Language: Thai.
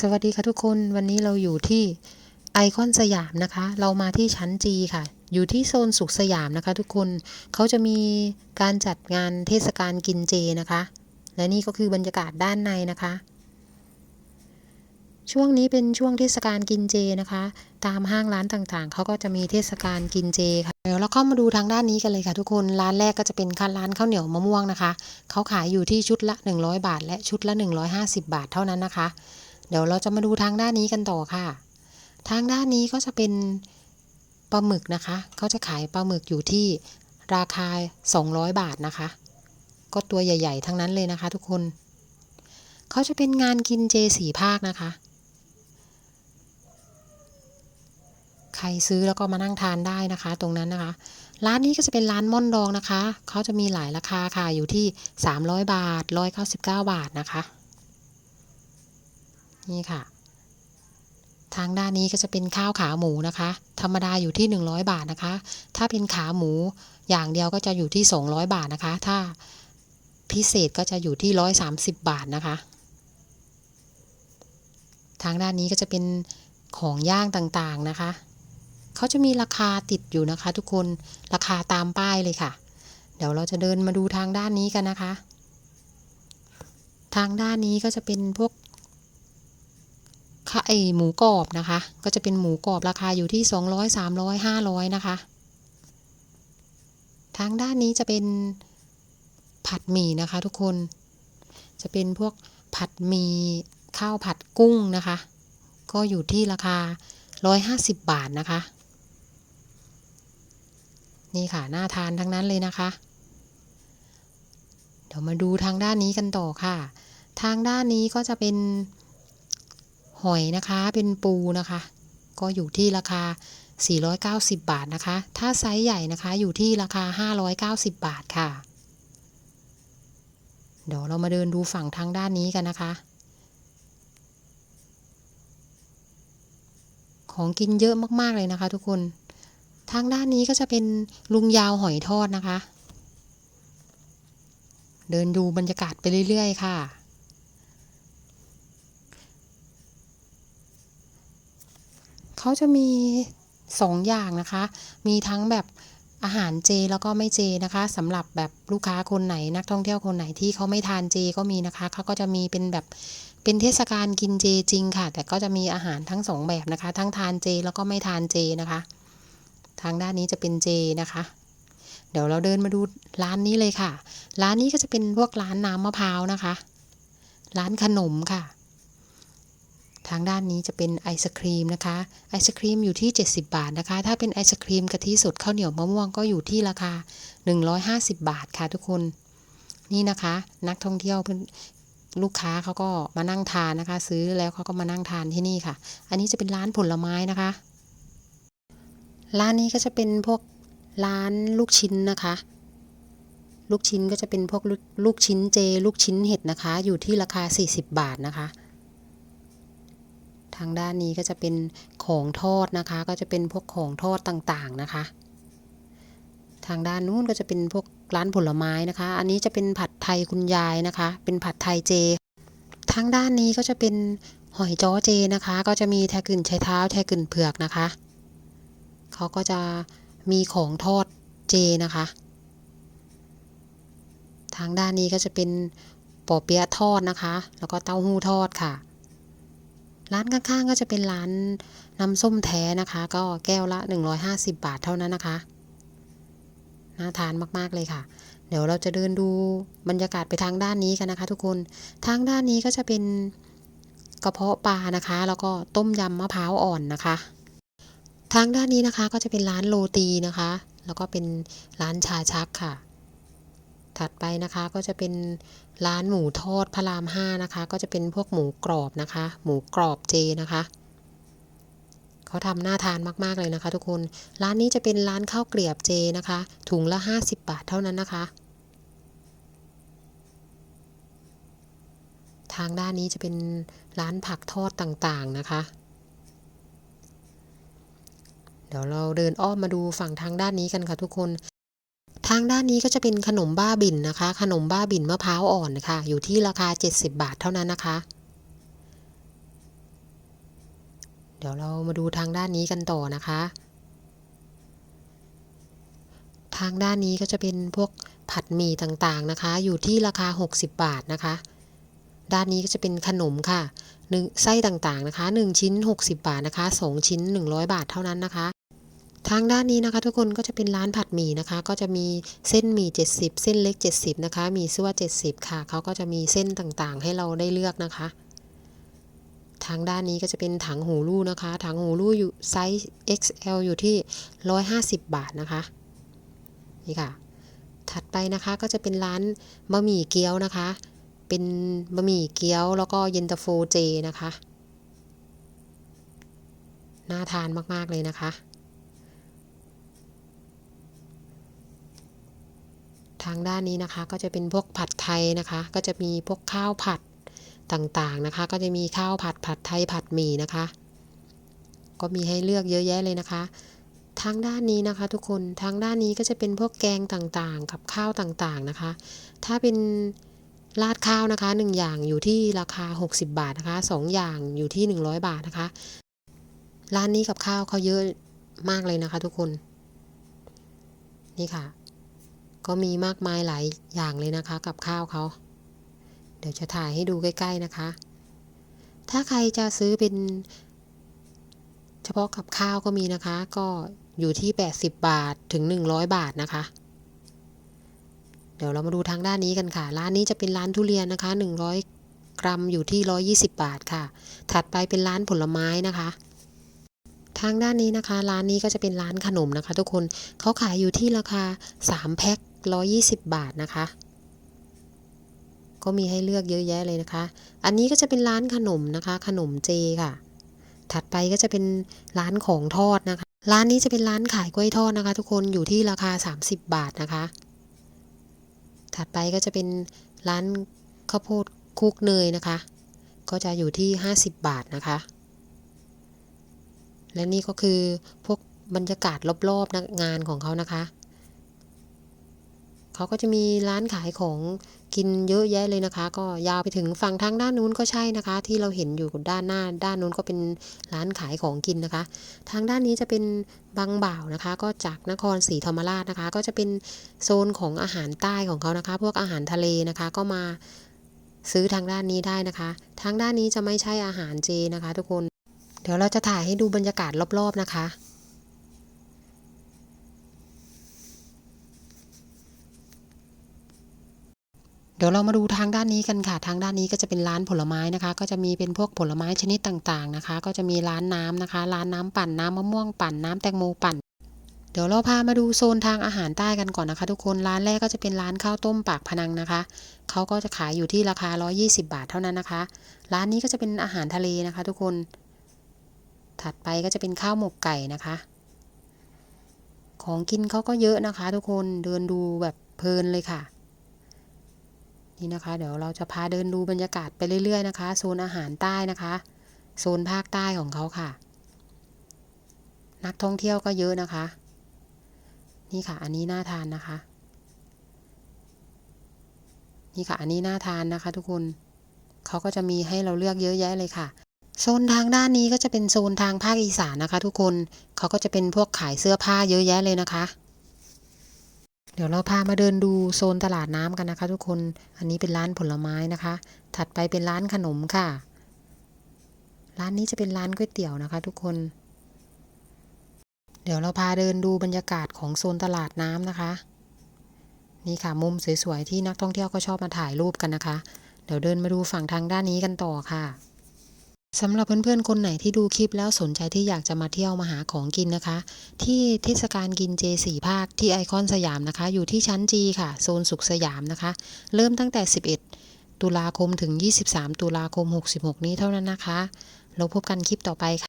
สวัสดีค่ะทุกคนวันนี้เราอยู่ที่ไอคอนสยามนะคะ เรามาที่ชั้นจีค่ะ อยู่ที่โซนสุขสยามนะคะ ทุกคนเขาจะมีการจัดงานเทศกาลกินเจนะคะ และนี่ก็คือบรรยากาศด้านในนะคะ ช่วงนี้เป็นช่วงเทศกาลกินเจนะคะ ตามห้างร้านต่างๆเขาก็จะมีเทศกาลกินเจค่ะเดี๋ยวเราเข้ามาดูทางด้านนี้กันเลยค่ะทุกคนร้านแรกก็จะเป็นคันร้านข้าวเหนียวมะม่วงนะคะเขาขายอยู่ที่ชุดละ 100 บาท และชุดละ 150 บาทเท่านั้นนะคะ ดี๋ยวเราจะมาดูทางด้านนี้กันต่อค่ะ ทางด้านนี้ก็จะเป็นปลาหมึกนะคะเขาจะขายปลาหมึกอยู่ที่ราคา 200 บาทนะคะ ก็ตัวใหญ่ ๆ ทั้งนั้นเลยนะคะ ทุกคนเขาจะเป็นงานกินเจสีภาคนะคะ ใครซื้อแล้วก็มานั่งทานได้นะคะ ตรงนั้นนะคะ ร้านนี้ก็จะเป็นร้านม่อนดองนะคะเขาจะมีหลายราคาค่ะอยู่ที่ 300 บาท 199 บาทนะคะ นี่ค่ะ ทางด้านนี้ก็จะเป็นข้าวขาหมูนะคะ ธรรมดาอยู่ที่ 100 บาทนะคะ ถ้าเป็นขาหมูอย่างเดียวก็จะอยู่ที่ 200 บาทนะคะ ถ้าพิเศษก็จะอยู่ที่ 130 บาทนะคะ ทางด้านนี้ก็จะเป็นของย่างต่างๆนะคะ เขาจะมีราคาติดอยู่นะคะ ทุกคน ราคาตามป้ายเลยค่ะ เดี๋ยวเราจะเดินมาดูทางด้านนี้กันนะคะ ทางด้านนี้ก็จะเป็นพวก ค่ะไอหมูกรอบนะคะ ก็จะเป็นหมูกรอบราคาอยู่ที่ 200 300 500 นะคะ ทางด้านนี้จะเป็นผัดหมี่นะคะ ทุกคน จะเป็นพวกผัดหมี่ข้าวผัดกุ้งนะคะ ก็อยู่ที่ราคา 150 บาทนะคะ นี่ค่ะน่าทานทั้งนั้นเลยนะคะ เดี๋ยวมาดูทางด้านนี้กันต่อค่ะ ทางด้านนี้ก็จะเป็น หอยนะคะเป็นปูนะคะ ก็อยู่ที่ราคา 490 บาทนะคะ ถ้าไซส์ใหญ่นะคะอยู่ที่ราคา 590 บาทค่ะ เดี๋ยวเรามาเดินดูฝั่งทางด้านนี้กันนะคะ ของกินเยอะมากๆเลยนะคะ ทุกคน ทางด้านนี้ก็จะเป็นลุงยาวหอยทอดนะคะ เดินดูบรรยากาศไปเรื่อย ๆ ค่ะ เขาจะมีสองอย่างนะคะ มีทั้งแบบอาหารเจแล้วก็ไม่เจนะคะสำหรับแบบลูกค้าคนไหนนักท่องเที่ยวคนไหนที่เขาไม่ทานเจก็มีนะคะเขาก็จะมีเป็นแบบเป็นเทศกาลกินเจจริงค่ะ แต่ก็จะมีอาหารทั้งสองแบบนะคะ ทั้งทานเจแล้วก็ไม่ทานเจนะคะ ทางด้านนี้จะเป็นเจนะคะ เดี๋ยวเราเดินมาดูร้านนี้เลยค่ะ ร้านนี้ก็จะเป็นพวกร้านน้ำมะพร้าวนะคะ ร้านขนมค่ะ ทางด้านนี้จะเป็นไอศครีมนะคะไอศครีมอยู่ที่ 70 บาทนะคะ ถ้าเป็นไอศครีมกะทิสดข้าวเหนียวมะม่วงก็อยู่ที่ราคา 150 บาทค่ะทุกคน นี่นะคะ นักท่องเที่ยวเพื่อนลูกค้าเขาก็มานั่งทานนะคะ ซื้อแล้วเขาก็มานั่งทานที่นี่ค่ะ อันนี้จะเป็นร้านผลไม้นะคะ ร้านนี้ก็จะเป็นพวกร้านลูกชิ้นนะคะ ลูกชิ้นก็จะเป็นพวกลูกลูกชิ้นเจ ลูกชิ้นเห็ดนะคะ อยู่ที่ราคา 40 บาทนะคะ ทางด้านนี้ก็จะเป็นของทอดนะคะ ก็จะเป็นพวกของทอดต่างๆนะคะ ทางด้านนู้นก็จะเป็นพวกร้านผลไม้นะคะ อันนี้จะเป็นผัดไทยคุณยายนะคะ เป็นผัดไทยเจ ทางด้านนี้ก็จะเป็นหอยจ้อเจนะคะ ก็จะมีแทกึ่นใช้เท้าแทกึ่นเผือกนะคะ เขาก็จะมีของทอดเจนะคะ ทางด้านนี้ก็จะเป็นปอเปี๊ยะทอดนะคะ แล้วก็เต้าหู้ทอดค่ะ ร้านข้างๆก็จะเป็นร้านน้ำส้มแท้นะคะ ก็แก้วละ 150 บาทเท่านั้นนะคะน่าทานมากๆเลยค่ะ เดี๋ยวเราจะเดินดูบรรยากาศไปทางด้านนี้กันนะคะ ทุกคนทางด้านนี้ก็จะเป็นกระเพาะปลานะคะ แล้วก็ต้มยำมะพร้าวอ่อนนะคะ ทางด้านนี้นะคะก็จะเป็นร้านโรตีนะคะ แล้วก็เป็นร้านชาชักค่ะ ถัดไปนะคะก็จะเป็นร้านหมูทอดพระรามห้านะคะ ก็จะเป็นพวกหมูกรอบนะคะ หมูกรอบเจนะคะเขาทำน่าทานมากๆเลยนะคะ ทุกคนร้านนี้จะเป็นร้านข้าวเกลียบเจนะคะ ถุงละ 50 บาทเท่านั้นนะคะ ทางด้านนี้จะเป็นร้านผักทอดต่างๆนะคะ เดี๋ยวเราเดินอ้อมมาดูฝั่งทางด้านนี้กันค่ะทุกคน ทางด้านนี้ก็จะเป็นขนมบ้าบินนะคะ ขนมบ้าบินมะพร้าวอ่อนค่ะ อยู่ที่ราคา 70 บาทเท่านั้นนะคะ เดี๋ยวเรามาดูทางด้านนี้กันต่อนะคะ ทางด้านนี้ก็จะเป็นพวกผัดหมี่ต่างๆนะคะ อยู่ที่ราคา 60 บาทนะคะ ด้านนี้ก็จะเป็นขนมค่ะหนึ่งไส้ต่างๆนะคะ 1 ชิ้น 60 บาทนะคะ 2 ชิ้น 100 บาทเท่านั้นนะคะ ทางด้านนี้นะคะ ทุกคนก็จะเป็นร้านผัดหมี่นะคะ ก็จะมีเส้นหมี่ 70 เส้นเล็ก 70 นะคะ มีซั่ว70 ค่ะ เขาก็จะมีเส้นต่างๆ ให้เราได้เลือกนะคะ ทางด้านนี้ก็จะเป็นถังหูรูนะคะ ถังหูรูอยู่ไซส์ XL อยู่ที่ 150 บาทนะคะ นี่ค่ะ ถัดไปนะคะก็จะเป็นร้านบะหมี่เกี๊ยวนะคะ เป็นบะหมี่เกี๊ยวแล้วก็เย็นตาโฟเจนะคะ น่าทานมากๆเลยนะคะ ทางด้านนี้นะคะ ก็จะเป็นพวกผัดไทยนะคะ ก็จะมีพวกข้าวผัดต่างๆนะคะ ก็จะมีข้าวผัดผัดไทยผัดหมี่นะคะ ก็มีให้เลือกเยอะแยะเลยนะคะ ทางด้านนี้นะคะ ทุกคนทางด้านนี้ก็จะเป็นพวกแกงต่างๆ กับข้าวต่างๆนะคะ ถ้าเป็นราดข้าวนะคะหนึ่งอย่างอยู่ที่ราคา 60 บาทนะคะสองอย่างอยู่ที่ 100 บาทนะคะ ร้านนี้กับข้าวเขาเยอะมากเลยนะคะ ทุกคน นี่ค่ะ ก็มีมากมายหลายอย่างเลยนะคะกับข้าวเขา เดี๋ยวจะถ่ายให้ดูใกล้ ๆนะคะ ถ้าใครจะซื้อเป็น เฉพาะกับข้าวก็มีนะคะ ก็อยู่ที่ 80 บาทถึง 100 บาทนะคะ เดี๋ยวเรามาดูทางด้านนี้กันค่ะ ร้านนี้จะเป็นร้านทุเรียนนะคะ 100 กรัมอยู่ที่ 120 บาทค่ะ ถัดไปเป็นร้านผลไม้นะคะทางด้านนี้นะคะ ร้านนี้ก็จะเป็นร้านขนมนะคะ ทุกคนเขาขายอยู่ที่ราคา 3 แพ็ค 120 บาทนะคะ ก็มีให้เลือกเยอะแยะเลยนะคะ อันนี้ก็จะเป็นร้านขนมนะคะ ขนมเจค่ะ ถัดไปก็จะเป็นร้านของทอดนะคะ ร้านนี้จะเป็นร้านขายกล้วยทอดนะคะ ทุกคนอยู่ที่ราคา 30 บาทนะคะ ถัดไปก็จะเป็นร้านข้าวโพดคุกเนยนะคะ ก็จะอยู่ที่ 50 บาทนะคะและนี่ก็คือพวกบรรยากาศรอบๆงานของเขานะคะ เขาก็จะมีร้านขายของกินเยอะแยะเลยนะคะ ก็ยาวไปถึงฝั่งทางด้านนู้นก็ใช่นะคะ ที่เราเห็นอยู่ด้านหน้า ด้านนู้นก็เป็นร้านขายของกินนะคะ ทางด้านนี้จะเป็นบางบ่าวนะคะ ก็จากนครศรีธรรมราชนะคะ ก็จะเป็นโซนของอาหารใต้ของเขานะคะ พวกอาหารทะเลนะคะ ก็มาซื้อทางด้านนี้ได้นะคะ ทางด้านนี้จะไม่ใช่อาหารเจนะคะ ทุกคน เดี๋ยวเราจะถ่ายให้ดูบรรยากาศรอบๆนะคะ เดี๋ยวเรามาดูทางด้านนี้กันค่ะ ทางด้านนี้ก็จะเป็นร้านผลไม้นะคะ ก็จะมีเป็นพวกผลไม้ชนิดต่างๆนะคะ ก็จะมีร้านน้ำนะคะ ร้านน้ำปั่นน้ำมะม่วงปั่นน้ำแตงโมปั่น เดี๋ยวเราพามาดูโซนทางอาหารใต้กันก่อนนะคะ ทุกคน ร้านแรกก็จะเป็นร้านข้าวต้มปากพนังนะคะ เขาก็จะขายอยู่ที่ราคา 120 บาทเท่านั้นนะคะ ร้านนี้ก็จะเป็นอาหารทะเลนะคะ ทุกคน ถัดไปก็จะเป็นข้าวหมกไก่นะคะ ของกินเขาก็เยอะนะคะ ทุกคน เดินดูแบบเพลินเลยค่ะ นี่นะคะ เดี๋ยวเราจะพาเดินดูบรรยากาศไปเรื่อย ๆ นะคะ โซนอาหารใต้นะคะ โซนภาคใต้ของเขาค่ะ นักท่องเที่ยวก็เยอะนะคะ นี่ค่ะ อันนี้น่าทานนะคะ นี่ค่ะ อันนี้น่าทานนะคะ ทุกคนเขาก็จะมีให้เราเลือกเยอะแยะเลยค่ะโซนทางด้านนี้ก็จะเป็นโซนทางภาคอีสานนะคะ ทุกคนเขาก็จะเป็นพวกขายเสื้อผ้าเยอะแยะเลยนะคะ เดี๋ยวเราพามาเดินดูโซนตลาดน้ำกันนะคะ ทุกคน อันนี้เป็นร้านผลไม้นะคะ ถัดไปเป็นร้านขนมค่ะ ร้านนี้จะเป็นร้านก๋วยเตี๋ยวนะคะ ทุกคน เดี๋ยวเราพาเดินดูบรรยากาศของโซนตลาดน้ำนะคะ นี่ค่ะมุมสวยๆที่นักท่องเที่ยวก็ชอบมาถ่ายรูปกันนะคะ เดี๋ยวเดินมาดูฝั่งทางด้านนี้กันต่อค่ะ สำหรับเพื่อนๆ คนไหนที่ดูคลิปแล้วสนใจที่อยากจะมาเที่ยวมาหาของกินนะคะ ที่เทศกาลกินเจสี่ภาคที่ไอคอนสยามนะคะ อยู่ที่ชั้นจีค่ะ โซนสุขสยามนะคะ เริ่มตั้งแต่ 11 ตุลาคมถึง 23 ตุลาคม 66 นี้เท่านั้นนะคะ เราพบกันคลิปต่อไปค่ะ